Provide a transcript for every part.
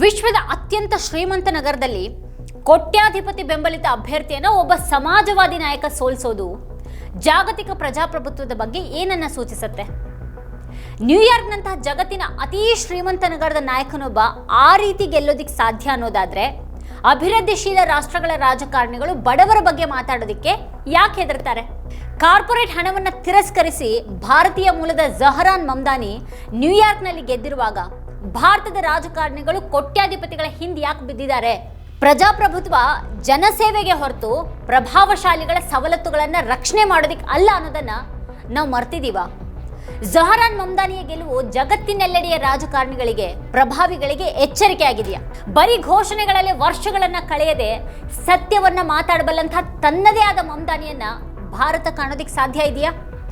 ವಿಶ್ವದ ಅತ್ಯಂತ ಶ್ರೀಮಂತ ನಗರದಲ್ಲಿ ಕೋಟ್ಯಾಧಿಪತಿ ಬೆಂಬಲಿತ ಅಭ್ಯರ್ಥಿಯನ್ನು ಒಬ್ಬ ಸಮಾಜವಾದಿ ನಾಯಕ ಸೋಲಿಸೋದು ಜಾಗತಿಕ ಪ್ರಜಾಪ್ರಭುತ್ವದ ಬಗ್ಗೆ ಏನನ್ನ ಸೂಚಿಸುತ್ತೆ? ನ್ಯೂಯಾರ್ಕ್ನಂತಹ ಜಗತ್ತಿನ ಅತೀ ಶ್ರೀಮಂತ ನಗರದ ನಾಯಕನೊಬ್ಬ ಆ ರೀತಿ ಗೆಲ್ಲೋದಿಕ್ಕೆ ಸಾಧ್ಯ ಅನ್ನೋದಾದ್ರೆ ಅಭಿವೃದ್ಧಿಶೀಲ ರಾಷ್ಟ್ರಗಳ ರಾಜಕಾರಣಿಗಳು ಬಡವರ ಬಗ್ಗೆ ಮಾತಾಡೋದಕ್ಕೆ ಯಾಕೆ ಹೆದರ್ತಾರೆ? ಕಾರ್ಪೊರೇಟ್ ಹಣವನ್ನು ತಿರಸ್ಕರಿಸಿ ಭಾರತೀಯ ಮೂಲದ ಜಹರಾನ್ ಮಮ್ದಾನಿ ನ್ಯೂಯಾರ್ಕ್ನಲ್ಲಿ ಗೆದ್ದಿರುವಾಗ ಭಾರತದ ರಾಜಕಾರಣಿಗಳು ಕೋಟ್ಯಾಧಿಪತಿಗಳ ಹಿಂದೆ ಯಾಕೆ ಬಿದ್ದಿದ್ದಾರೆ? ಪ್ರಜಾಪ್ರಭುತ್ವ ಜನಸೇವೆಗೆ ಹೊರತು ಪ್ರಭಾವಶಾಲಿಗಳ ಸವಲತ್ತುಗಳನ್ನು ರಕ್ಷಣೆ ಮಾಡೋದಕ್ಕೆ ಅಲ್ಲ ಅನ್ನೋದನ್ನ ನಾವು ಮರ್ತಿದ್ದೀವ ಜಹರಾನ್ ಮಮ್ದಾನಿಯ ಗೆಲುವು ಜಗತ್ತಿನೆಲ್ಲೆಡೆಯ ರಾಜಕಾರಣಿಗಳಿಗೆ, ಪ್ರಭಾವಿಗಳಿಗೆ ಎಚ್ಚರಿಕೆ ಆಗಿದೆಯಾ ಬರೀ ಘೋಷಣೆಗಳಲ್ಲಿ ವರ್ಷಗಳನ್ನು ಕಳೆಯದೆ ಸತ್ಯವನ್ನ ಮಾತಾಡಬಲ್ಲಂಥ ತನ್ನದೇ ಆದ ಮಮ್ದಾನಿಯನ್ನು ಭಾರತ ಕಾಣೋದಿಕ್ಕೆ ಸಾಧ್ಯ ಇದೆಯಾ?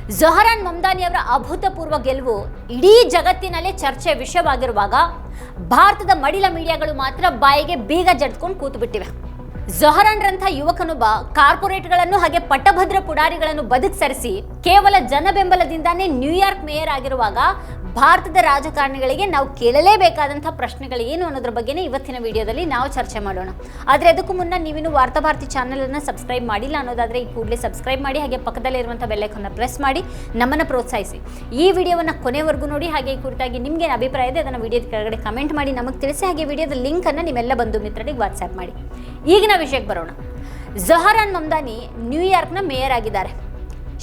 ಜಹರಾನ್ ಮಮ್ದಾನಿ ಅವರ ಅಭೂತಪೂರ್ವ ಗೆಲುವು ಇಡೀ ಜಗತ್ತಿನಲ್ಲೇ ಚರ್ಚೆ ವಿಷಯವಾಗಿರುವಾಗ ಭಾರತದ ಮಡಿಲ ಮೀಡಿಯಾಗಳು ಮಾತ್ರ ಬಾಯಿಗೆ ಬೀಗ ಜಡ್ಕೊಂಡು ಕೂತುಬಿಟ್ಟಿವೆ. ಜೊಹರಾನ್ರಂಥ ಯುವಕನೊಬ್ಬ ಕಾರ್ಪೊರೇಟ್ಗಳನ್ನು ಹಾಗೆ ಪಟ್ಟಭದ್ರ ಪುಡಾರಿಗಳನ್ನು ಬದುಕ್ಸರಿಸಿ ಕೇವಲ ಜನ ಬೆಂಬಲದಿಂದಾನೇ ನ್ಯೂಯಾರ್ಕ್ ಮೇಯರ್ ಆಗಿರುವಾಗ ಭಾರತದ ರಾಜಕಾರಣಿಗಳಿಗೆ ನಾವು ಕೇಳಲೇಬೇಕಾದಂಥ ಪ್ರಶ್ನೆಗಳು ಏನು ಅನ್ನೋದ್ರ ಬಗ್ಗೆನೇ ಇವತ್ತಿನ ವಿಡಿಯೋದಲ್ಲಿ ನಾವು ಚರ್ಚೆ ಮಾಡೋಣ. ಆದರೆ ಅದಕ್ಕೂ ಮುನ್ನ ನೀವಿನ್ನು ವಾರ್ತಾಭಾರತಿ ಚಾನಲನ್ನು ಸಬ್ಸ್ಕ್ರೈಬ್ ಮಾಡಿಲ್ಲ ಅನ್ನೋದಾದರೆ ಈ ಕೂಡಲೇ ಸಬ್ಸ್ಕ್ರೈಬ್ ಮಾಡಿ, ಹಾಗೆ ಪಕ್ಕದಲ್ಲಿರುವಂಥ ಬೆಲ್ಲೈಕನ್ನು ಪ್ರೆಸ್ ಮಾಡಿ, ನಮ್ಮನ್ನು ಪ್ರೋತ್ಸಾಹಿಸಿ. ಈ ವಿಡಿಯೋವನ್ನು ಕೊನೆವರೆಗೂ ನೋಡಿ, ಹಾಗೆ ಈ ಕುರಿತಾಗಿ ಏನು ಅಭಿಪ್ರಾಯ ಇದೆ ಅದನ್ನು ವಿಡಿಯೋದ ಕೆಳಗಡೆ ಕಮೆಂಟ್ ಮಾಡಿ, ನಮಗೆ ತಿಳಿಸಿ, ಹಾಗೆ ವಿಡಿಯೋದ ಲಿಂಕನ್ನು ನಿಮ್ಮೆಲ್ಲ ಬಂಧು ಮಿತ್ರರಿಗೆ ವಾಟ್ಸ್ಆ್ಯಪ್ ಮಾಡಿ. ಈಗಿನ ವಿಷಯಕ್ಕೆ ಬರೋಣ. ಜಹರಾನ್ ಮಮ್ದಾನಿ ನ್ಯೂಯಾರ್ಕ್ನ ಮೇಯರ್ ಆಗಿದ್ದಾರೆ.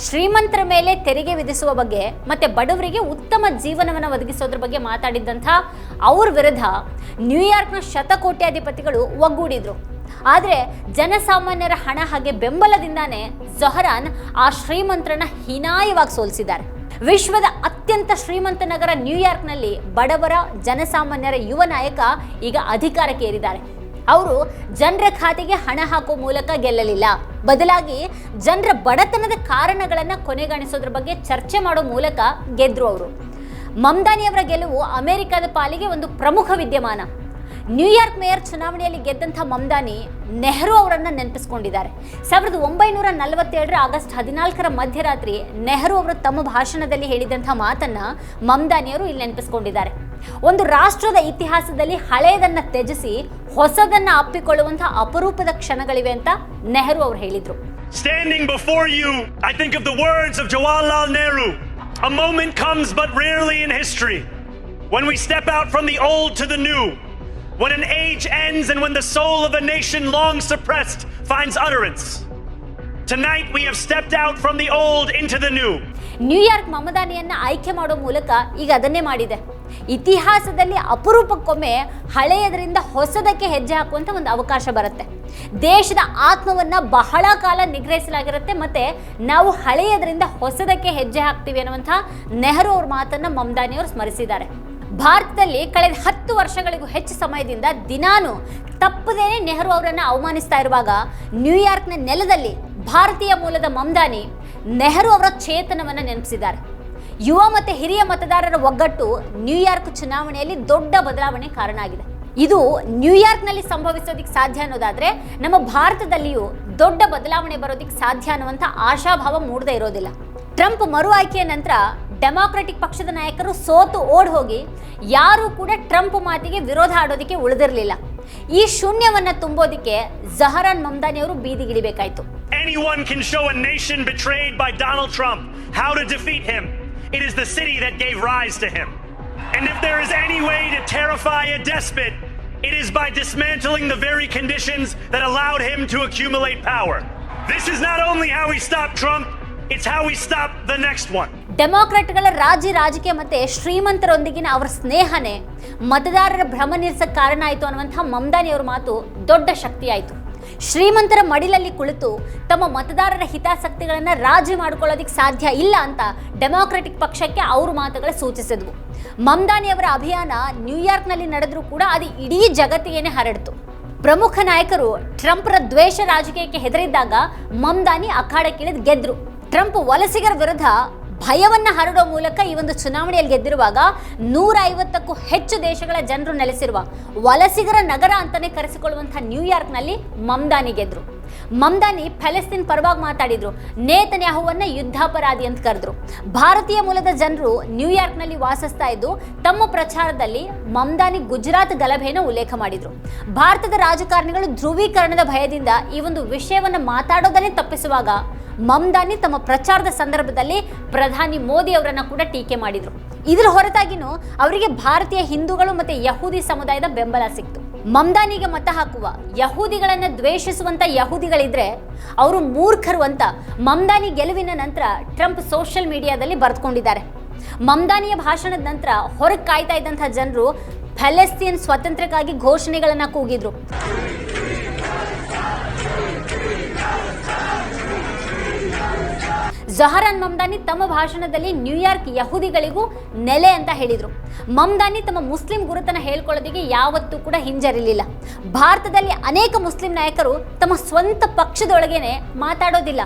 ಶ್ರೀಮಂತರ ಮೇಲೆ ತೆರಿಗೆ ವಿಧಿಸುವ ಬಗ್ಗೆ ಮತ್ತೆ ಬಡವರಿಗೆ ಉತ್ತಮ ಜೀವನವನ್ನು ಒದಗಿಸೋದ್ರ ಬಗ್ಗೆ ಮಾತಾಡಿದ್ದಂಥ ಅವ್ರ ವಿರುದ್ಧ ನ್ಯೂಯಾರ್ಕ್ನ ಶತಕೋಟ್ಯಾಧಿಪತಿಗಳು ಒಗ್ಗೂಡಿದ್ರು. ಆದರೆ ಜನಸಾಮಾನ್ಯರ ಹಣ ಹಾಗೆ ಬೆಂಬಲದಿಂದಾನೇ ಜೊಹರಾನ್ ಆ ಶ್ರೀಮಂತರನ್ನ ಹೀನಾಯವಾಗಿ ಸೋಲಿಸಿದ್ದಾರೆ. ವಿಶ್ವದ ಅತ್ಯಂತ ಶ್ರೀಮಂತ ನಗರ ನ್ಯೂಯಾರ್ಕ್ನಲ್ಲಿ ಬಡವರ, ಜನಸಾಮಾನ್ಯರ ಯುವ ನಾಯಕ ಈಗ ಅಧಿಕಾರಕ್ಕೆ ಏರಿದ್ದಾರೆ ಅವರು ಜನರ ಖಾತೆಗೆ ಹಣ ಹಾಕುವ ಮೂಲಕ ಗೆಲ್ಲಲಿಲ್ಲ. ಬದಲಾಗಿ ಜನರ ಬಡತನದ ಕಾರಣಗಳನ್ನು ಕೊನೆಗಾಣಿಸೋದ್ರ ಬಗ್ಗೆ ಚರ್ಚೆ ಮಾಡೋ ಮೂಲಕ ಗೆದ್ರು ಅವರು. ಮಮ್ದಾನಿಯವರ ಗೆಲುವು ಅಮೆರಿಕದ ಪಾಲಿಗೆ ಒಂದು ಪ್ರಮುಖ ವಿದ್ಯಮಾನ. ನ್ಯೂಯಾರ್ಕ್ ಮೇಯರ್ ಚುನಾವಣೆಯಲ್ಲಿ ಗೆದ್ದಂಥ ಮಮ್ದಾನಿ ನೆಹರು ಅವರನ್ನು ನೆನಪಿಸ್ಕೊಂಡಿದ್ದಾರೆ. ಸಾವಿರದ ಒಂಬೈನೂರ ನಲವತ್ತೆರಡರ ಆಗಸ್ಟ್ ಹದಿನಾಲ್ಕರ ಮಧ್ಯರಾತ್ರಿ ನೆಹರು ಅವರು ತಮ್ಮ ಭಾಷಣದಲ್ಲಿ ಹೇಳಿದಂಥ ಮಾತನ್ನ ಮಮ್ದಾನಿಯವರು ಇಲ್ಲಿ ನೆನಪಿಸ್ಕೊಂಡಿದ್ದಾರೆ. ಒಂದು ರಾಷ್ಟ್ರದ ಇತಿಹಾಸದಲ್ಲಿ ಹಳೆಯದನ್ನು ತ್ಯಜಿಸಿ ಹೊಸದನ್ನು ಅಪ್ಪಿಕೊಳ್ಳುವಂತಹ ಅಪರೂಪದ ಕ್ಷಣಗಳಿವೆ ಅಂತ ನೆಹರು ಅವರು ಹೇಳಿದ್ರು Standing before you, I think of the words of Jawaharlal Nehru. A moment comes but rarely in history when we step out from the old to the new, when an age ends and when the soul of a nation long suppressed finds utterance. Tonight, we have stepped out from the old into the new. New York ಮಮದಾನಿಯನ್ನ ಆಯ್ಕೆ ಮಾಡೋ ಮೂಲಕ ಈಗ ಅದನ್ನೇ ಮಾಡಿದೆ. ಇತಿಹಾಸದಲ್ಲಿ ಅಪರೂಪಕ್ಕೊಮ್ಮೆ ಹಳೆಯದರಿಂದ ಹೊಸದಕ್ಕೆ ಹೆಜ್ಜೆ ಹಾಕುವಂತ ಒಂದು ಅವಕಾಶ ಬರುತ್ತೆ. ದೇಶದ ಆತ್ಮವನ್ನ ಬಹಳ ಕಾಲ ನಿಗ್ರಹಿಸಲಾಗಿರುತ್ತೆ ಮತ್ತೆ ನಾವು ಹಳೆಯದರಿಂದ ಹೊಸದಕ್ಕೆ ಹೆಜ್ಜೆ ಹಾಕ್ತೀವಿ ಅನ್ನುವಂಥ ನೆಹರು ಅವ್ರ ಮಾತನ್ನ ಮಮದಾನಿಯವರು ಸ್ಮರಿಸಿದ್ದಾರೆ. ಭಾರತದಲ್ಲಿ ಕಳೆದ ಹತ್ತು ವರ್ಷಗಳಿಗೂ ಹೆಚ್ಚು ಸಮಯದಿಂದ ದಿನಾನು ತಪ್ಪದೇನೆ ನೆಹರು ಅವರನ್ನು ಅವಮಾನಿಸ್ತಾ ಇರುವಾಗ ನ್ಯೂಯಾರ್ಕ್ನ ನೆಲದಲ್ಲಿ ಭಾರತೀಯ ಮೂಲದ ಮಮ್ದಾನಿ ನೆಹರು ಅವರ ಚೇತನವನ್ನು ನೆನಪಿಸಿದ್ದಾರೆ. ಯುವ ಮತ್ತು ಹಿರಿಯ ಮತದಾರರ ಒಗ್ಗಟ್ಟು ನ್ಯೂಯಾರ್ಕ್ ಚುನಾವಣೆಯಲ್ಲಿ ದೊಡ್ಡ ಬದಲಾವಣೆ ಕಾರಣ ಆಗಿದೆ. ಇದು ನ್ಯೂಯಾರ್ಕ್ನಲ್ಲಿ ಸಂಭವಿಸೋದಿಕ್ಕೆ ಸಾಧ್ಯ ಅನ್ನೋದಾದರೆ ನಮ್ಮ ಭಾರತದಲ್ಲಿಯೂ ದೊಡ್ಡ ಬದಲಾವಣೆ ಬರೋದಕ್ಕೆ ಸಾಧ್ಯ ಅನ್ನುವಂಥ ಆಶಾಭಾವ ಮೂಡದೇ ಇರೋದಿಲ್ಲ. ಟ್ರಂಪ್ ಮರು ಆಯ್ಕೆಯ ನಂತರ ಡೆಮಾಕ್ರೆಟಿಕ್ ಪಕ್ಷದ ನಾಯಕರು ಸೋತು ಓಡ್ ಹೋಗಿ ಯಾರೂ ಕೂಡ ಟ್ರಂಪ್ ಮಾತಿಗೆ ವಿರೋಧ ಆಡೋದಕ್ಕೆ ಉಳಿದಿರಲಿಲ್ಲ. ಈ ಶೂನ್ಯವನ್ನ ತುಂಬೋದಿಕ್ಕೆ ಜಹರಾನ್ ಮಮ್ದಾನಿ ಅವರು ಬೀದಿಗಿಳಿಬೇಕಾಯ್ತು. Anyone can show a nation betrayed by Donald Trump how to defeat him. It is the city that gave rise to him. And if there is any way to terrify a despot, it is by dismantling the very conditions that allowed him to accumulate power. This is not only how we stop Trump, it's how we stop the next one. ಡೆಮೋಕ್ರಾಟ್ಗಳ ರಾಜ್ಯ ರಾಜಕೀಯ ಮತ್ತೆ ಶ್ರೀಮಂತರೊಂದಿಗಿನ ಅವರ ಸ್ನೇಹನೇ ಮತದಾರರ ಭ್ರಮ ನಿಲ್ಸಕ್ಕೆ ಕಾರಣ ಆಯಿತು ಅನ್ನುವಂಥ ಮಮದಾನಿ ಅವರ ಮಾತು ದೊಡ್ಡ ಶಕ್ತಿಯಾಯಿತು ಶ್ರೀಮಂತರ ಮಡಿಲಲ್ಲಿ ಕುಳಿತು ತಮ್ಮ ಮತದಾರರ ಹಿತಾಸಕ್ತಿಗಳನ್ನು ರಾಜಿ ಮಾಡ್ಕೊಳ್ಳೋದಿಕ್ಕೆ ಸಾಧ್ಯ ಇಲ್ಲ ಅಂತ ಡೆಮಾಕ್ರೆಟಿಕ್ ಪಕ್ಷಕ್ಕೆ ಅವ್ರ ಮಾತುಗಳು ಸೂಚಿಸಿದ್ವು. ಮಮ್ದಾನಿ ಅವರ ಅಭಿಯಾನ ನ್ಯೂಯಾರ್ಕ್ನಲ್ಲಿ ನಡೆದ್ರೂ ಕೂಡ ಅದು ಇಡೀ ಜಗತ್ತಿಗೇನೆ ಹರಡಿತು. ಪ್ರಮುಖ ನಾಯಕರು ಟ್ರಂಪ್ರ ದ್ವೇಷ ರಾಜಕೀಯಕ್ಕೆ ಹೆದರಿದ್ದಾಗ ಮಮ್ದಾನಿ ಅಖಾಡಕ್ಕಿಳಿದು ಗೆದ್ರು. ಟ್ರಂಪ್ ವಲಸಿಗರ ವಿರುದ್ಧ ಭಯವನ್ನ ಹರಡೋ ಮೂಲಕ ಈ ಒಂದು ಚುನಾವಣೆಯಲ್ಲಿ ಗೆದ್ದಿರುವಾಗ ನೂರ ಐವತ್ತಕ್ಕೂ ಹೆಚ್ಚು ದೇಶಗಳ ಜನರು ನೆಲೆಸಿರುವ ವಲಸಿಗರ ನಗರ ಅಂತಾನೆ ಕರೆಸಿಕೊಳ್ಳುವಂತಹ ನ್ಯೂಯಾರ್ಕ್ನಲ್ಲಿ ಮಮ್ದಾನಿ ಗೆದ್ರು. ಮಮ್ದಾನಿ ಫೆಲೆಸ್ತೀನ್ ಪರವಾಗಿ ಮಾತಾಡಿದ್ರು. ನೇತನ್ಯಾಹುವನ್ನ ಯುದ್ಧಾಪರಾಧಿ ಅಂತ ಕರೆದ್ರು. ಭಾರತೀಯ ಮೂಲದ ಜನರು ನ್ಯೂಯಾರ್ಕ್ನಲ್ಲಿ ವಾಸಿಸ್ತಾ ಇದ್ದು, ತಮ್ಮ ಪ್ರಚಾರದಲ್ಲಿ ಮಮ್ದಾನಿ ಗುಜರಾತ್ ಗಲಭೆಯನ್ನು ಉಲ್ಲೇಖ ಮಾಡಿದ್ರು. ಭಾರತದ ರಾಜಕಾರಣಿಗಳು ಧ್ರುವೀಕರಣದ ಭಯದಿಂದ ಈ ಒಂದು ವಿಷಯವನ್ನ ಮಾತಾಡೋದನ್ನೇ ತಪ್ಪಿಸುವಾಗ ಮಮ್ದಾನಿ ತಮ್ಮ ಪ್ರಚಾರದ ಸಂದರ್ಭದಲ್ಲಿ ಪ್ರಧಾನಿ ಮೋದಿ ಅವರನ್ನ ಕೂಡ ಟೀಕೆ ಮಾಡಿದ್ರು. ಇದರ ಹೊರತಾಗಿನೂ ಅವರಿಗೆ ಭಾರತೀಯ ಹಿಂದೂಗಳು ಮತ್ತೆ ಯಹೂದಿ ಸಮುದಾಯದ ಬೆಂಬಲ ಸಿಕ್ತು. ಮಮ್ದಾನಿಗೆ ಮತ ಹಾಕುವ ಯಹೂದಿಗಳನ್ನು ದ್ವೇಷಿಸುವಂಥ ಯಹೂದಿಗಳಿದ್ರೆ ಅವರು ಮೂರ್ಖರು ಅಂತ ಮಮ್ದಾನಿ ಗೆಲುವಿನ ನಂತರ ಟ್ರಂಪ್ ಸೋಷಿಯಲ್ ಮೀಡಿಯಾದಲ್ಲಿ ಬರೆದುಕೊಂಡಿದ್ದಾರೆ. ಮಮ್ದಾನಿಯ ಭಾಷಣದ ನಂತರ ಹೊರಗೆ ಕಾಯ್ತಾ ಇದ್ದಂಥ ಜನರು ಫೆಲೆಸ್ತೀನ್ ಸ್ವಾತಂತ್ರ್ಯಕ್ಕಾಗಿ ಘೋಷಣೆಗಳನ್ನು ಕೂಗಿದ್ರು. ಜಹರಾನ್ ಮಮ್ದಾನಿ ತಮ್ಮ ಭಾಷಣದಲ್ಲಿ ನ್ಯೂಯಾರ್ಕ್ ಯಹೂದಿಗಳಿಗೂ ನೆಲೆ ಅಂತ ಹೇಳಿದರು. ಮಮ್ದಾನಿ ತಮ್ಮ ಮುಸ್ಲಿಂ ಗುರುತನ ಹೇಳ್ಕೊಳ್ಳೋದಿಗೆ ಯಾವತ್ತೂ ಕೂಡ ಹಿಂಜರಿಲಿಲ್ಲ. ಭಾರತದಲ್ಲಿ ಅನೇಕ ಮುಸ್ಲಿಂ ನಾಯಕರು ತಮ್ಮ ಸ್ವಂತ ಪಕ್ಷದೊಳಗೇನೆ ಮಾತಾಡೋದಿಲ್ಲ.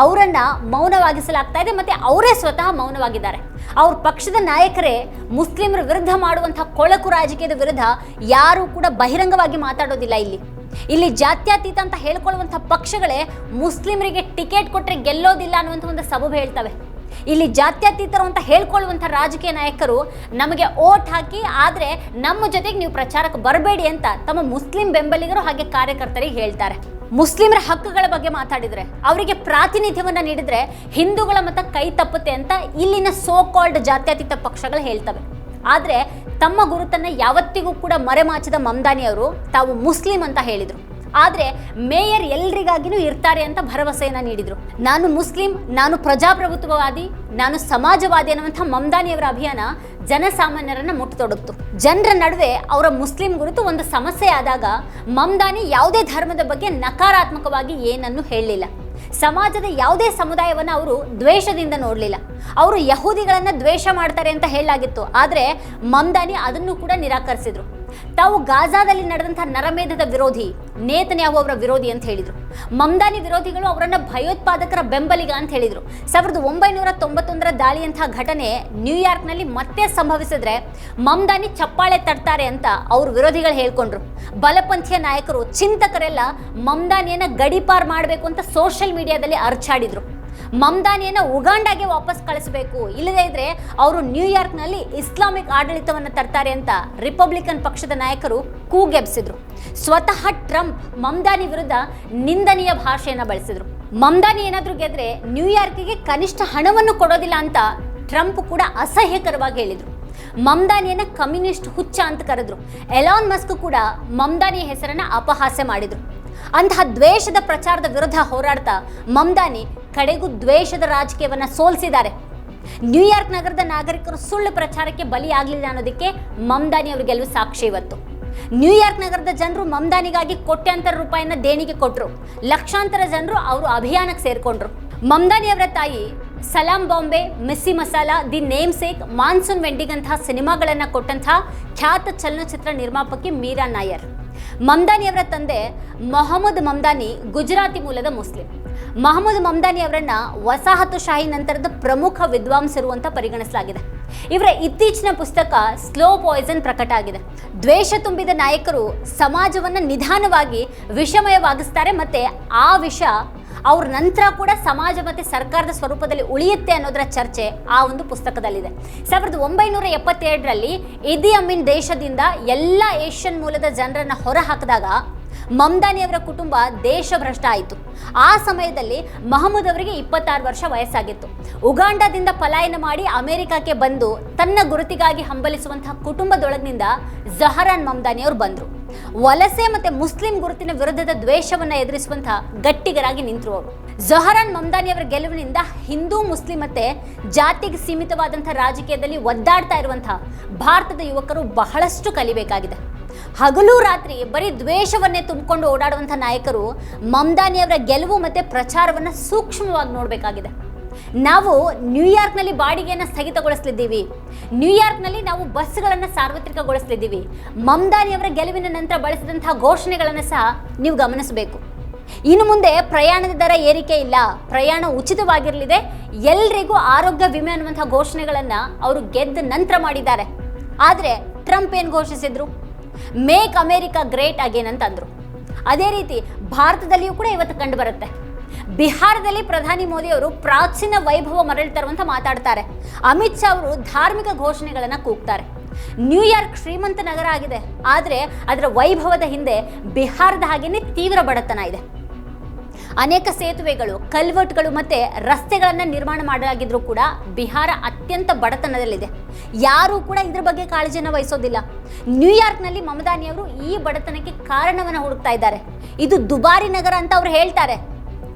ಅವರನ್ನ ಮೌನವಾಗಿಸಲಾಗ್ತಾ ಇದೆ ಮತ್ತೆ ಅವರೇ ಸ್ವತಃ ಮೌನವಾಗಿದ್ದಾರೆ. ಅವ್ರ ಪಕ್ಷದ ನಾಯಕರೇ ಮುಸ್ಲಿಮರ ವಿರುದ್ಧ ಮಾಡುವಂತಹ ಕೊಳಕು ರಾಜಕೀಯದ ವಿರುದ್ಧ ಯಾರೂ ಕೂಡ ಬಹಿರಂಗವಾಗಿ ಮಾತಾಡೋದಿಲ್ಲ ಇಲ್ಲಿ. ಇಲ್ಲಿ ಜಾತ್ಯತೀತ ಅಂತ ಹೇಳ್ಕೊಳ್ಳುವಂಥ ಪಕ್ಷಗಳೇ ಮುಸ್ಲಿಮರಿಗೆ ಟಿಕೆಟ್ ಕೊಟ್ಟರೆ ಗೆಲ್ಲೋದಿಲ್ಲ ಅನ್ನುವಂಥ ಒಂದು ಸಬಬು ಹೇಳ್ತವೆ. ಇಲ್ಲಿ ಜಾತ್ಯತೀತರು ಅಂತ ಹೇಳ್ಕೊಳ್ಳುವಂಥ ರಾಜಕೀಯ ನಾಯಕರು ನಮಗೆ ಓಟ್ ಹಾಕಿ, ಆದರೆ ನಮ್ಮ ಜೊತೆಗೆ ನೀವು ಪ್ರಚಾರಕ್ಕೆ ಬರಬೇಡಿ ಅಂತ ತಮ್ಮ ಮುಸ್ಲಿಂ ಬೆಂಬಲಿಗರು ಹಾಗೆ ಕಾರ್ಯಕರ್ತರಿಗೆ ಹೇಳ್ತಾರೆ. ಮುಸ್ಲಿಮರ ಹಕ್ಕುಗಳ ಬಗ್ಗೆ ಮಾತಾಡಿದ್ರೆ, ಅವರಿಗೆ ಪ್ರಾತಿನಿಧ್ಯವನ್ನ ನೀಡಿದರೆ ಹಿಂದೂಗಳ ಮತ ಕೈ ತಪ್ಪುತ್ತೆ ಅಂತ ಇಲ್ಲಿನ ಸೋ ಕಾಲ್ಡ್ ಜಾತ್ಯತೀತ ಪಕ್ಷಗಳು ಹೇಳ್ತವೆ. ಆದರೆ ತಮ್ಮ ಗುರುತನ್ನು ಯಾವತ್ತಿಗೂ ಕೂಡ ಮರೆಮಾಚಿದ ಮಮ್ದಾನಿ ಅವರು ತಾವು ಮುಸ್ಲಿಂ ಅಂತ ಹೇಳಿದರು. ಆದರೆ ಮೇಯರ್ ಎಲ್ರಿಗಾಗಿನೂ ಇರ್ತಾರೆ ಅಂತ ಭರವಸೆಯನ್ನು ನೀಡಿದರು. ನಾನು ಮುಸ್ಲಿಂ, ನಾನು ಪ್ರಜಾಪ್ರಭುತ್ವವಾದಿ, ನಾನು ಸಮಾಜವಾದಿ ಅನ್ನುವಂಥ ಮಮ್ದಾನಿಯವರ ಅಭಿಯಾನ ಜನಸಾಮಾನ್ಯರನ್ನು ಮುಟ್ಟತೊಡಗಿತು. ಜನರ ನಡುವೆ ಅವರ ಮುಸ್ಲಿಂ ಗುರುತು ಒಂದು ಸಮಸ್ಯೆ ಆದಾಗ ಮಮ್ದಾನಿ ಯಾವುದೇ ಧರ್ಮದ ಬಗ್ಗೆ ನಕಾರಾತ್ಮಕವಾಗಿ ಏನನ್ನು ಹೇಳಲಿಲ್ಲ. ಸಮಾಜದ ಯಾವುದೇ ಸಮುದಾಯವನ್ನು ಅವರು ದ್ವೇಷದಿಂದ ನೋಡಲಿಲ್ಲ. ಅವರು ಯಹೂದಿಗಳನ್ನು ದ್ವೇಷ ಮಾಡ್ತಾರೆ ಅಂತ ಹೇಳಲಾಗಿತ್ತು. ಆದರೆ ಮಮ್ದಾನಿ ಅದನ್ನು ಕೂಡ ನಿರಾಕರಿಸಿದ್ರು. ತಾವು ಗಾಜಾದಲ್ಲಿ ನಡೆದಂತಹ ನರಮೇಧದ ವಿರೋಧಿ ನೇತನ್ಯಾಹು ಅವರ ವಿರೋಧಿ ಅಂತ ಹೇಳಿದರು. ಮಮ್ದಾನಿ ವಿರೋಧಿಗಳು ಅವರನ್ನು ಭಯೋತ್ಪಾದಕರ ಬೆಂಬಲಿಗ ಅಂತ ಹೇಳಿದರು. ಸಾವಿರದ ಒಂಬೈನೂರ ತೊಂಬತ್ತೊಂದರ ದಾಳಿಯಂತಹ ಘಟನೆ ನ್ಯೂಯಾರ್ಕ್ನಲ್ಲಿ ಮತ್ತೆ ಸಂಭವಿಸಿದ್ರೆ ಮಮ್ದಾನಿ ಚಪ್ಪಾಳೆ ತಡ್ತಾರೆ ಅಂತ ಅವ್ರ ವಿರೋಧಿಗಳು ಹೇಳ್ಕೊಂಡ್ರು. ಬಲಪಂಥೀಯ ನಾಯಕರು ಚಿಂತಕರೆಲ್ಲ ಮಮ್ದಾನಿಯನ್ನು ಗಡಿಪಾರ್ ಮಾಡಬೇಕು ಅಂತ ಸೋಷಿಯಲ್ ಮೀಡಿಯಾದಲ್ಲಿ ಅರ್ಚಾಡಿದ್ರು. ಮಮ್ದಾನಿಯನ್ನ ಉಗಾಂಡಾಗೆ ವಾಪಸ್ ಕಳಿಸಬೇಕು. ಇಲ್ಲದೇ ಇದ್ರೆ ಅವರು ನ್ಯೂಯಾರ್ಕ್ನಲ್ಲಿ ಇಸ್ಲಾಮಿಕ್ ಆಡಳಿತವನ್ನು ತರ್ತಾರೆ ಅಂತ ರಿಪಬ್ಲಿಕನ್ ಪಕ್ಷದ ನಾಯಕರು ಕೂಗೆಬ್ಸಿದ್ರು. ಸ್ವತಃ ಟ್ರಂಪ್ ಮಮ್ದಾನಿ ವಿರುದ್ಧ ನಿಂದನೀಯ ಭಾಷೆಯನ್ನು ಬಳಸಿದ್ರು. ಮಮ್ದಾನಿ ಏನಾದರೂ ಗೆದ್ರೆ ನ್ಯೂಯಾರ್ಕ್ಗೆ ಕನಿಷ್ಠ ಹಣವನ್ನು ಕೊಡೋದಿಲ್ಲ ಅಂತ ಟ್ರಂಪ್ ಕೂಡ ಅಸಹ್ಯಕರವಾಗಿ ಹೇಳಿದರು. ಮಮ್ದಾನಿಯನ್ನು ಕಮ್ಯುನಿಸ್ಟ್ ಹುಚ್ಚ ಅಂತ ಕರೆದ್ರು. ಎಲಾನ್ ಮಸ್ಕ್ ಕೂಡ ಮಮ್ದಾನಿ ಹೆಸರನ್ನ ಅಪಹಾಸ್ಯ ಮಾಡಿದ್ರು. ಅಂತಹ ದ್ವೇಷದ ಪ್ರಚಾರದ ವಿರುದ್ಧ ಹೋರಾಡ್ತಾ ಮಮ್ದಾನಿ ಕಡೆಗೂ ದ್ವೇಷದ ರಾಜಕೀಯವನ್ನು ಸೋಲಿಸಿದ್ದಾರೆ. ನ್ಯೂಯಾರ್ಕ್ ನಗರದ ನಾಗರಿಕರು ಸುಳ್ಳು ಪ್ರಚಾರಕ್ಕೆ ಬಲಿಯಾಗಲಿಲ್ಲ ಅನ್ನೋದಕ್ಕೆ ಮಮ್ದಾನಿ ಅವ್ರ ಗೆಲುವು ಸಾಕ್ಷಿ ಇವತ್ತು. ನ್ಯೂಯಾರ್ಕ್ ನಗರದ ಜನರು ಮಮ್ದಾನಿಗಾಗಿ ಕೋಟ್ಯಾಂತರ ರೂಪಾಯಿನ ದೇಣಿಗೆ ಕೊಟ್ಟರು ಲಕ್ಷಾಂತರ ಜನರು ಅವರು ಅಭಿಯಾನಕ್ಕೆ ಸೇರಿಕೊಂಡ್ರು. ಮಮ್ದಾನಿ ಅವರ ತಾಯಿ Salaam Bombay, Mississippi Masala, the Namesake, Monsoon ವೆಂಡಿಗಂತಹ ಸಿನಿಮಾಗಳನ್ನು ಕೊಟ್ಟಂತಹ ಖ್ಯಾತ ಚಲನಚಿತ್ರ ನಿರ್ಮಾಪಕಿ ಮೀರಾ ನಾಯರ್. ಮಮ್ದಾನಿ ಅವರ ತಂದೆ ಮೊಹಮ್ಮದ್ ಮಮ್ದಾನಿ ಗುಜರಾತಿ ಮೂಲದ ಮುಸ್ಲಿಂ. ಮಹಮ್ಮದ್ ಮಮ್ದಾನಿ ಅವರನ್ನ ವಸಾಹತುಶಾಹಿ ನಂತರದ ಪ್ರಮುಖ ವಿದ್ವಾಂಸರು ಅಂತ ಪರಿಗಣಿಸಲಾಗಿದೆ. ಇವರ ಇತ್ತೀಚಿನ ಪುಸ್ತಕ ಸ್ಲೋ ಪಾಯ್ಸನ್ ಪ್ರಕಟ ಆಗಿದೆ. ದ್ವೇಷ ತುಂಬಿದ ನಾಯಕರು ಸಮಾಜವನ್ನ ನಿಧಾನವಾಗಿ ವಿಷಮಯವಾಗಿಸ್ತಾರೆ ಮತ್ತೆ ಆ ವಿಷ ಅವ್ರ ನಂತರ ಕೂಡ ಸಮಾಜ ಮತ್ತು ಸರ್ಕಾರದ ಸ್ವರೂಪದಲ್ಲಿ ಉಳಿಯುತ್ತೆ ಅನ್ನೋದರ ಚರ್ಚೆ ಆ ಒಂದು ಪುಸ್ತಕದಲ್ಲಿದೆ. ಸಾವಿರದ ಒಂಬೈನೂರ ಎಪ್ಪತ್ತೆರಡರಲ್ಲಿ ಇದಿ ಅಮೀನ್ ದೇಶದಿಂದ ಎಲ್ಲ ಏಷ್ಯನ್ ಮೂಲದ ಜನರನ್ನು ಹೊರಹಾಕಿದಾಗ ಮಮ್ದಾನಿ ಅವರ ಕುಟುಂಬ ದೇಶಭ್ರಷ್ಟ ಆಯಿತು. ಆ ಸಮಯದಲ್ಲಿ ಮಹಮ್ಮದ್ ಅವರಿಗೆ ಇಪ್ಪತ್ತಾರು ವರ್ಷ ವಯಸ್ಸಾಗಿತ್ತು. ಉಗಾಂಡದಿಂದ ಪಲಾಯನ ಮಾಡಿ ಅಮೆರಿಕಕ್ಕೆ ಬಂದು ತನ್ನ ಗುರುತಿಗಾಗಿ ಹಂಬಲಿಸುವಂತಹ ಕುಟುಂಬದೊಳಗಿನಿಂದ ಜಹರಾನ್ ಮಮ್ದಾನಿ ಅವರು ಬಂದರು. ವಲಸೆ ಮತ್ತೆ ಮುಸ್ಲಿಂ ಗುರುತಿನ ವಿರುದ್ಧದ ದ್ವೇಷವನ್ನು ಎದುರಿಸುವಂತಹ ಗಟ್ಟಿಗರಾಗಿ ನಿಂತರು ಅವರು ಜೊಹರಾನ್ ಮಮ್ದಾನಿ ಅವರ ಗೆಲುವಿನಿಂದ ಹಿಂದೂ ಮುಸ್ಲಿಂ ಮತ್ತೆ ಜಾತಿಗೆ ಸೀಮಿತವಾದಂತಹ ರಾಜಕೀಯದಲ್ಲಿ ಒದ್ದಾಡ್ತಾ ಇರುವಂತಹ ಭಾರತದ ಯುವಕರು ಬಹಳಷ್ಟು ಕಲಿಬೇಕಾಗಿದೆ. ಹಗಲು ರಾತ್ರಿ ಬರೀ ದ್ವೇಷವನ್ನೇ ತುಂಬಿಕೊಂಡು ಓಡಾಡುವಂಥ ನಾಯಕರು ಮಮ್ದಾನಿಯವರ ಗೆಲುವು ಮತ್ತೆ ಪ್ರಚಾರವನ್ನು ಸೂಕ್ಷ್ಮವಾಗಿ ನೋಡಬೇಕಾಗಿದೆ. ನಾವು ನ್ಯೂಯಾರ್ಕ್ನಲ್ಲಿ ಬಾಡಿಗೆಯನ್ನು ಸ್ಥಗಿತಗೊಳಿಸಲಿದ್ದೀವಿ. ನ್ಯೂಯಾರ್ಕ್ನಲ್ಲಿ ನಾವು ಬಸ್ಗಳನ್ನು ಸಾರ್ವತ್ರಿಕಗೊಳಿಸಲಿದ್ದೀವಿ. ಮಮ್ದಾನಿಯವರ ಗೆಲುವಿನ ನಂತರ ಬಳಸಿದಂತಹ ಘೋಷಣೆಗಳನ್ನು ಸಹ ನೀವು ಗಮನಿಸಬೇಕು. ಇನ್ನು ಮುಂದೆ ಪ್ರಯಾಣದ ದರ ಏರಿಕೆ ಇಲ್ಲ. ಪ್ರಯಾಣ ಉಚಿತವಾಗಿರಲಿದೆ. ಎಲ್ರಿಗೂ ಆರೋಗ್ಯ ವಿಮೆ ಅನ್ನುವಂಥ ಘೋಷಣೆಗಳನ್ನು ಅವರು ಗೆದ್ದ ನಂತರ ಮಾಡಿದ್ದಾರೆ. ಆದರೆ ಟ್ರಂಪ್ ಏನು ಘೋಷಿಸಿದ್ರು? ಮೇಕ್ ಅಮೇರಿಕಾ ಗ್ರೇಟ್ ಅಗೇನ್ ಅಂತ ಅಂದ್ರು ಅದೇ ರೀತಿ ಭಾರತದಲ್ಲಿಯೂ ಕೂಡ ಇವತ್ತು ಕಂಡು ಬರುತ್ತೆ. ಬಿಹಾರದಲ್ಲಿ ಪ್ರಧಾನಿ ಮೋದಿ ಅವರು ಪ್ರಾಚೀನ ವೈಭವ ಮರಳಿ ತರುವಂತ ಮಾತಾಡ್ತಾರೆ. ಅಮಿತ್ ಶಾ ಅವರು ಧಾರ್ಮಿಕ ಘೋಷಣೆಗಳನ್ನು ಕೂಗ್ತಾರೆ. ನ್ಯೂಯಾರ್ಕ್ ಶ್ರೀಮಂತ ನಗರ ಆಗಿದೆ. ಆದರೆ ಅದರ ವೈಭವದ ಹಿಂದೆ ಬಿಹಾರದ ಹಾಗೇನೆ ತೀವ್ರ ಬಡತನ ಇದೆ. ಅನೇಕ ಸೇತುವೆಗಳು, ಕಲ್ವರ್ಟ್ಗಳು ಮತ್ತೆ ರಸ್ತೆಗಳನ್ನು ನಿರ್ಮಾಣ ಮಾಡಲಾಗಿದ್ರೂ ಕೂಡ ಬಿಹಾರ ಅತ್ಯಂತ ಬಡತನದಲ್ಲಿದೆ. ಯಾರೂ ಕೂಡ ಇದ್ರ ಬಗ್ಗೆ ಕಾಳಜಿಯನ್ನು ವಹಿಸೋದಿಲ್ಲ. ನ್ಯೂಯಾರ್ಕ್ನಲ್ಲಿ ಮಮದಾನಿಯವರು ಈ ಬಡತನಕ್ಕೆ ಕಾರಣವನ್ನು ಹುಡುಕ್ತಾ ಇದ್ದಾರೆ. ಇದು ದುಬಾರಿ ನಗರ ಅಂತ ಅವ್ರು ಹೇಳ್ತಾರೆ.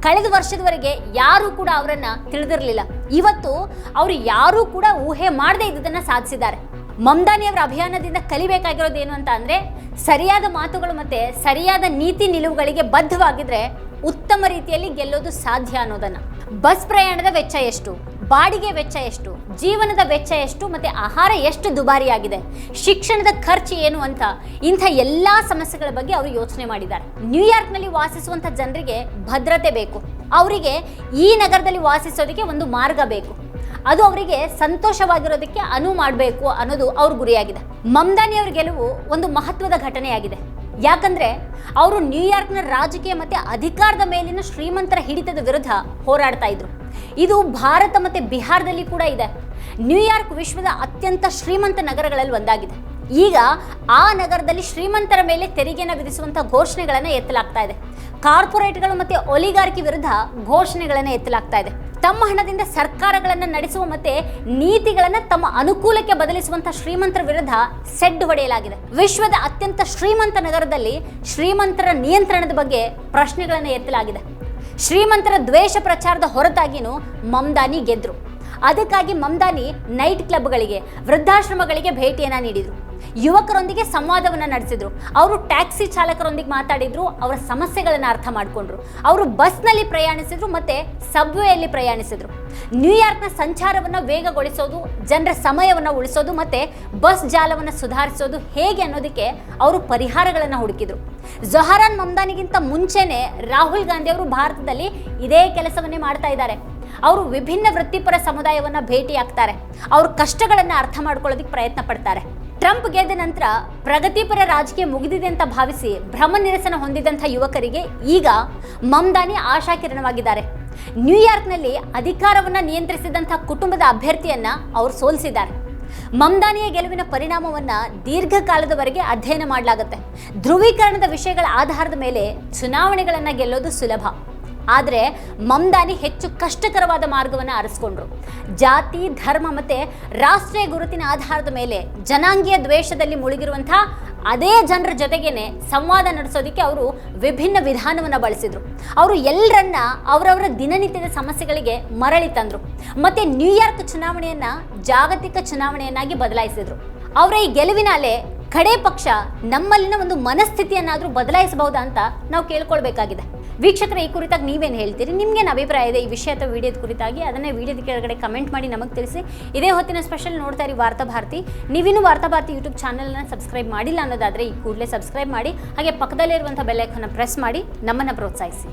ಕಳೆದ ವರ್ಷದವರೆಗೆ ಯಾರೂ ಕೂಡ ಅವರನ್ನ ತಿಳಿದಿರಲಿಲ್ಲ. ಇವತ್ತು ಅವರು ಯಾರೂ ಕೂಡ ಊಹೆ ಮಾಡದೇ ಇದ್ದದನ್ನು ಸಾಧಿಸಿದ್ದಾರೆ. ಮಮದಾನಿ ಅವರ ಅಭಿಯಾನದಿಂದ ಕಲಿಬೇಕಾಗಿರೋದು ಏನು ಅಂತ ಅಂದ್ರೆ, ಸರಿಯಾದ ಮಾತುಗಳು ಮತ್ತೆ ಸರಿಯಾದ ನೀತಿ ನಿಲುವುಗಳಿಗೆ ಬದ್ಧವಾಗಿದ್ರೆ ಉತ್ತಮ ರೀತಿಯಲ್ಲಿ ಗೆಲ್ಲೋದು ಸಾಧ್ಯ ಅನ್ನೋದನ್ನ. ಬಸ್ ಪ್ರಯಾಣದ ವೆಚ್ಚ ಎಷ್ಟು? ಬಾಡಿಗೆ ವೆಚ್ಚ ಎಷ್ಟು, ಜೀವನದ ವೆಚ್ಚ ಎಷ್ಟು, ಮತ್ತೆ ಆಹಾರ ಎಷ್ಟು ದುಬಾರಿಯಾಗಿದೆ, ಶಿಕ್ಷಣದ ಖರ್ಚು ಏನು ಅಂತ ಇಂಥ ಎಲ್ಲಾ ಸಮಸ್ಯೆಗಳ ಬಗ್ಗೆ ಅವರು ಯೋಚನೆ ಮಾಡಿದ್ದಾರೆ. ನ್ಯೂಯಾರ್ಕ್ನಲ್ಲಿ ವಾಸಿಸುವಂಥ ಜನರಿಗೆ ಭದ್ರತೆ ಬೇಕು. ಅವರಿಗೆ ಈ ನಗರದಲ್ಲಿ ವಾಸಿಸೋದಕ್ಕೆ ಒಂದು ಮಾರ್ಗ ಬೇಕು. ಅದು ಅವರಿಗೆ ಸಂತೋಷವಾಗಿರೋದಕ್ಕೆ ಅನುವು ಮಾಡಬೇಕು ಅನ್ನೋದು ಅವ್ರ ಗುರಿಯಾಗಿದೆ. ಮಮ್ದಾನಿ ಅವ್ರ ಗೆಲುವು ಒಂದು ಮಹತ್ವದ ಘಟನೆಯಾಗಿದೆ. ಯಾಕಂದ್ರೆ ಅವರು ನ್ಯೂಯಾರ್ಕ್ನ ರಾಜಕೀಯ ಮತ್ತೆ ಅಧಿಕಾರದ ಮೇಲಿನ ಶ್ರೀಮಂತರ ಹಿಡಿತದ ವಿರುದ್ಧ ಹೋರಾಡ್ತಾ ಇದ್ರು. ಇದು ಭಾರತ ಮತ್ತು ಬಿಹಾರದಲ್ಲಿ ಕೂಡ ಇದೆ. ನ್ಯೂಯಾರ್ಕ್ ವಿಶ್ವದ ಅತ್ಯಂತ ಶ್ರೀಮಂತ ನಗರಗಳಲ್ಲಿ ಒಂದಾಗಿದೆ. ಈಗ ಆ ನಗರದಲ್ಲಿ ಶ್ರೀಮಂತರ ಮೇಲೆ ತೆರಿಗೆಯನ್ನು ವಿಧಿಸುವಂಥ ಘೋಷಣೆಗಳನ್ನು ಎತ್ತಲಾಗ್ತಾ ಇದೆ. ಕಾರ್ಪೊರೇಟ್ಗಳು ಮತ್ತು ಒಲಿಗಾರಿಕೆ ವಿರುದ್ಧ ಘೋಷಣೆಗಳನ್ನು ಎತ್ತಲಾಗ್ತಾ ಇದೆ. ತಮ್ಮ ಹಣದಿಂದ ಸರ್ಕಾರಗಳನ್ನು ನಡೆಸುವ ಮತ್ತೆ ನೀತಿಗಳನ್ನು ತಮ್ಮ ಅನುಕೂಲಕ್ಕೆ ಬದಲಿಸುವಂಥ ಶ್ರೀಮಂತರ ವಿರುದ್ಧ ಸೆಡ್ ಹೊಡೆಯಲಾಗಿದೆ. ವಿಶ್ವದ ಅತ್ಯಂತ ಶ್ರೀಮಂತ ನಗರದಲ್ಲಿ ಶ್ರೀಮಂತರ ನಿಯಂತ್ರಣದ ಬಗ್ಗೆ ಪ್ರಶ್ನೆಗಳನ್ನು ಎತ್ತಲಾಗಿದೆ. ಶ್ರೀಮಂತರ ದ್ವೇಷ ಪ್ರಚಾರದ ಹೊರತಾಗಿನೂ ಮಮ್ದಾನಿ ಗೆದ್ರು. ಅದಕ್ಕಾಗಿ ಮಮ್ದಾನಿ ನೈಟ್ ಕ್ಲಬ್ಗಳಿಗೆ ವೃದ್ಧಾಶ್ರಮಗಳಿಗೆ ಭೇಟಿಯನ್ನ ನೀಡಿದ್ರು. ಯುವಕರೊಂದಿಗೆ ಸಂವಾದವನ್ನು ನಡೆಸಿದ್ರು. ಅವರು ಟ್ಯಾಕ್ಸಿ ಚಾಲಕರೊಂದಿಗೆ ಮಾತಾಡಿದ್ರು, ಅವರ ಸಮಸ್ಯೆಗಳನ್ನು ಅರ್ಥ ಮಾಡಿಕೊಂಡ್ರು. ಅವರು ಬಸ್ನಲ್ಲಿ ಪ್ರಯಾಣಿಸಿದ್ರು ಮತ್ತೆ ಸಬ್ವೆಯಲ್ಲಿ ಪ್ರಯಾಣಿಸಿದ್ರು. ನ್ಯೂಯಾರ್ಕ್ನ ಸಂಚಾರವನ್ನು ವೇಗಗೊಳಿಸೋದು, ಜನರ ಸಮಯವನ್ನು ಉಳಿಸೋದು ಮತ್ತೆ ಬಸ್ ಜಾಲವನ್ನು ಸುಧಾರಿಸೋದು ಹೇಗೆ ಅನ್ನೋದಕ್ಕೆ ಅವರು ಪರಿಹಾರಗಳನ್ನು ಹುಡುಕಿದ್ರು. ಜೊಹರಾನ್ ಮಮ್ದಾನಿಗಿಂತ ಮುಂಚೆನೆ ರಾಹುಲ್ ಗಾಂಧಿ ಅವರು ಭಾರತದಲ್ಲಿ ಇದೇ ಕೆಲಸವನ್ನೇ ಮಾಡ್ತಾ ಇದ್ದಾರೆ. ಅವರು ವಿಭಿನ್ನ ವೃತ್ತಿಪರ ಸಮುದಾಯವನ್ನು ಭೇಟಿಯಾಗ್ತಾರೆ. ಅವ್ರ ಕಷ್ಟಗಳನ್ನು ಅರ್ಥ ಮಾಡ್ಕೊಳ್ಳೋದಕ್ಕೆ ಪ್ರಯತ್ನ ಪಡ್ತಾರೆ. ಟ್ರಂಪ್ ಗೆದ್ದ ನಂತರ ಪ್ರಗತಿಪರ ರಾಜಕೀಯ ಮುಗಿದಿದೆ ಅಂತ ಭಾವಿಸಿ ಭ್ರಮ ನಿರಸನ ಹೊಂದಿದಂಥ ಯುವಕರಿಗೆ ಈಗ ಮಮ್ದಾನಿ ಆಶಾಕಿರಣವಾಗಿದ್ದಾರೆ ನ್ಯೂಯಾರ್ಕ್ನಲ್ಲಿ ಅಧಿಕಾರವನ್ನು ನಿಯಂತ್ರಿಸಿದಂಥ ಕುಟುಂಬದ ಅಭ್ಯರ್ಥಿಯನ್ನ ಅವರು ಸೋಲಿಸಿದ್ದಾರೆ. ಮಮ್ದಾನಿಯ ಗೆಲುವಿನ ಪರಿಣಾಮವನ್ನು ದೀರ್ಘಕಾಲದವರೆಗೆ ಅಧ್ಯಯನ ಮಾಡಲಾಗುತ್ತೆ. ಧ್ರುವೀಕರಣದ ವಿಷಯಗಳ ಆಧಾರದ ಮೇಲೆ ಚುನಾವಣೆಗಳನ್ನು ಗೆಲ್ಲೋದು ಸುಲಭ. ಆದರೆ ಮಮ್ದಾನಿ ಹೆಚ್ಚು ಕಷ್ಟಕರವಾದ ಮಾರ್ಗವನ್ನು ಆರಿಸ್ಕೊಂಡ್ರು. ಜಾತಿ, ಧರ್ಮ ಮತ್ತು ರಾಷ್ಟ್ರೀಯ ಗುರುತಿನ ಆಧಾರದ ಮೇಲೆ ಜನಾಂಗೀಯ ದ್ವೇಷದಲ್ಲಿ ಮುಳುಗಿರುವಂಥ ಅದೇ ಜನರ ಜೊತೆಗೇನೆ ಸಂವಾದ ನಡೆಸೋದಕ್ಕೆ ಅವರು ವಿಭಿನ್ನ ವಿಧಾನವನ್ನು ಬಳಸಿದ್ರು. ಅವರು ಎಲ್ಲರನ್ನ ಅವರವರ ದಿನನಿತ್ಯದ ಸಮಸ್ಯೆಗಳಿಗೆ ಮರಳಿ ತಂದರು. ಮತ್ತು ನ್ಯೂಯಾರ್ಕ್ ಚುನಾವಣೆಯನ್ನು ಜಾಗತಿಕ ಚುನಾವಣೆಯನ್ನಾಗಿ ಬದಲಾಯಿಸಿದ್ರು. ಅವರ ಈ ಗೆಲುವಿನ ಅಲೆ ಕಡೆ ಪಕ್ಷ ನಮ್ಮಲ್ಲಿನ ಒಂದು ಮನಸ್ಥಿತಿಯನ್ನಾದರೂ ಬದಲಾಯಿಸಬಹುದಾ ಅಂತ ನಾವು ಕೇಳ್ಕೊಳ್ಬೇಕಾಗಿದೆ. ವೀಕ್ಷಕರ, ಈ ಕುರಿತಾಗಿ ನೀವೇನು ಹೇಳ್ತೀರಿ? ನಿಮ್ಗೇನು ಅಭಿಪ್ರಾಯ ಇದೆ ಈ ವಿಷಯ ಅಥವಾ ವಿಡಿಯೋದ ಕುರಿತಾಗಿ? ಅದನ್ನೇ ವಿಡಿಯೋದ ಕೆಳಗಡೆ ಕಮೆಂಟ್ ಮಾಡಿ ನಮಗೆ ತಿಳಿಸಿ. ಇದೇ ಹೊತ್ತಿನ ಸ್ಪೆಷಲ್ ನೋಡ್ತಾ ಇರಿ ವಾರ್ತಾ ಭಾರತಿ. ನೀವಿನ್ನೂ ವಾರ್ತಾ ಭಾರತಿ ಯೂಟ್ಯೂಬ್ ಚಾನಲ್ನ ಸಬ್ಸ್ಕ್ರೈಬ್ ಮಾಡಿಲ್ಲ ಅನ್ನೋದಾದರೆ ಈ ಕೂಡಲೇ ಸಬ್ಸ್ಕ್ರೈಬ್ ಮಾಡಿ, ಹಾಗೆ ಪಕ್ಕದಲ್ಲಿರುವಂಥ ಬೆಲ್ಲೈಕನ್ನು ಪ್ರೆಸ್ ಮಾಡಿ ನಮ್ಮನ್ನು ಪ್ರೋತ್ಸಾಹಿಸಿ.